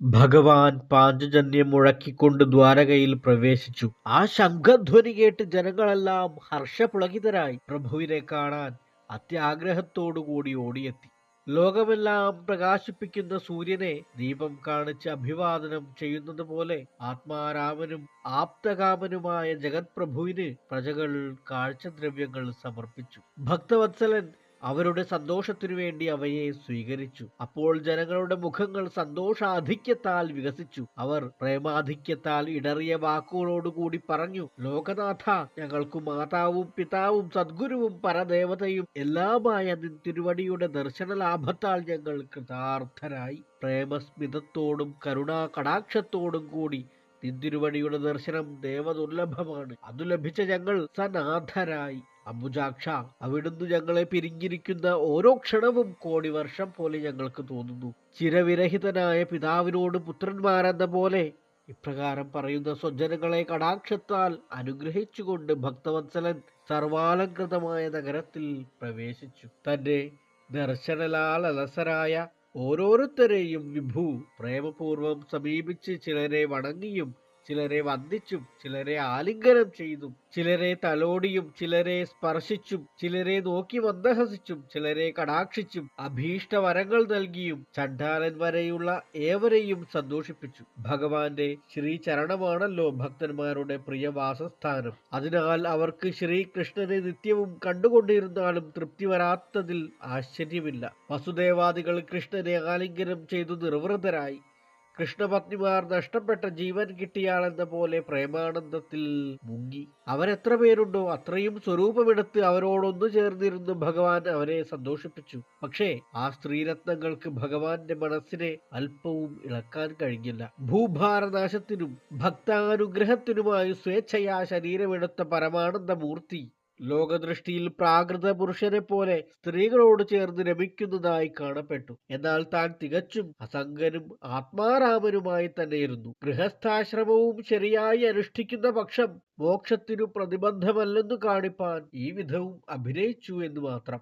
ഭഗവാൻ പാഞ്ചജന്യം മുഴക്കിക്കൊണ്ട് ദ്വാരകയിൽ പ്രവേശിച്ചു. ആ ശംഖധ്വനി കേട്ട് ജനങ്ങളെല്ലാം ഹർഷപുളകിതരായി പ്രഭുവിനെ കാണാൻ അത്യാഗ്രഹത്തോടുകൂടി ഓടിയെത്തി. ലോകമെല്ലാം പ്രകാശിപ്പിക്കുന്ന സൂര്യനെ ദീപം കാണിച്ച് അഭിവാദനം ചെയ്യുന്നത് പോലെ ആത്മാരാമനും ആപ്തകാമനുമായ ജഗത്പ്രഭുവിന് പ്രജകൾ കാഴ്ചദ്രവ്യങ്ങൾ സമർപ്പിച്ചു. ഭക്തവത്സലൻ അവരുടെ സന്തോഷത്തിനു വേണ്ടി അവയെ സ്വീകരിച്ചു. അപ്പോൾ ജനങ്ങളുടെ മുഖങ്ങൾ സന്തോഷാധിക്യത്താൽ വികസിച്ചു. അവർ പ്രേമാധിക്യത്താൽ ഇടറിയ വാക്കുകളോടുകൂടി പറഞ്ഞു ലോകനാഥ ഞങ്ങൾക്ക് മാതാവും പിതാവും സദ്ഗുരുവും പരദേവതയും എല്ലാമായ തിരുവടിയുടെ ദർശന ലാഭത്താൽ ഞങ്ങൾ കൃതാർത്ഥരായി. പ്രേമസ്മിതത്തോടും കരുണാ കടാക്ഷത്തോടും കൂടി നിന്തിരുവടിയുടെ ദർശനം ദേവദുർലഭമാണ്. അതു ലഭിച്ച ഞങ്ങൾ സനാഥരായി. അംബുജാക്ഷ അവിടുന്ന് ഞങ്ങളെ പിരിഞ്ഞിരിക്കുന്ന ഓരോ ക്ഷണവും കോടി വർഷം പോലെ ഞങ്ങൾക്ക് തോന്നുന്നു. ചിരവിരഹിതനായ പിതാവിനോട് പുത്രന്മാരെന്ന പോലെ ഇപ്രകാരം പറയുന്ന സ്വജനങ്ങളെ കടാക്ഷത്താൽ അനുഗ്രഹിച്ചുകൊണ്ട് ഭക്തവത്സലൻ സർവാലങ്കൃതമായ നഗരത്തിൽ പ്രവേശിച്ചു. തന്റെ ദർശനലാൽ അലസരായ ഓരോരുത്തരെയും വിഭു പ്രേമപൂർവം സമീപിച്ച് ചിലരെ വണങ്ങിയും ചിലരെ വന്ദിച്ചും ചിലരെ ആലിംഗനം ചെയ്തും ചിലരെ തലോടിയും ചിലരെ സ്പർശിച്ചും ചിലരെ നോക്കി മന്ദഹസിച്ചും ചിലരെ കടാക്ഷിച്ചും അഭീഷ്ട വരങ്ങൾ നൽകിയും ചണ്ഡാലൻ വരെയുള്ള ഏവരെയും സന്തോഷിപ്പിച്ചു. ഭഗവാന്റെ ശ്രീചരണമാണല്ലോ ഭക്തന്മാരുടെ പ്രിയ വാസസ്ഥാനം. അതിനാൽ അവർക്ക് ശ്രീകൃഷ്ണനെ നിത്യവും കണ്ടുകൊണ്ടിരുന്നാലും തൃപ്തി വരാത്തതിൽ ആശ്ചര്യമില്ല. വസുദേവാദികൾ കൃഷ്ണനെ ആലിംഗനം ചെയ്തു നിർവൃതരായി. കൃഷ്ണപത്നിമാർ നഷ്ടപ്പെട്ട ജീവൻ കിട്ടിയാളെന്ന പോലെ പ്രേമാനന്ദത്തിൽ മുങ്ങി. അവരെത്ര പേരുണ്ടോ അത്രയും സ്വരൂപമെടുത്ത് അവരോടൊന്നു ചേർന്നിരുന്നു ഭഗവാൻ അവരെ സന്തോഷിപ്പിച്ചു. പക്ഷേ ആ സ്ത്രീരത്നങ്ങൾക്ക് ഭഗവാന്റെ മനസ്സിനെ അല്പവും ഇളക്കാൻ കഴിഞ്ഞില്ല. ഭൂഭാരനാശത്തിനും ഭക്താനുഗ്രഹത്തിനുമായി സ്വേച്ഛയാ ശരീരമെടുത്ത പരമാനന്ദ മൂർത്തി ലോകദൃഷ്ടിയിൽ പ്രാകൃത പുരുഷരെ പോലെ സ്ത്രീകളോട് ചേർന്ന് രമിക്കുന്നതായി കാണപ്പെട്ടു. എന്നാൽ താൻ തികച്ചും അസംഗനും ആത്മാരാമനുമായി തന്നെയിരുന്നു. ഗൃഹസ്ഥാശ്രമവും ശരിയായി അനുഷ്ഠിക്കുന്ന പക്ഷം മോക്ഷത്തിനു പ്രതിബന്ധമല്ലെന്നു കാണിപ്പാൻ ഈ വിധവും അഭിനയിച്ചു എന്ന് മാത്രം.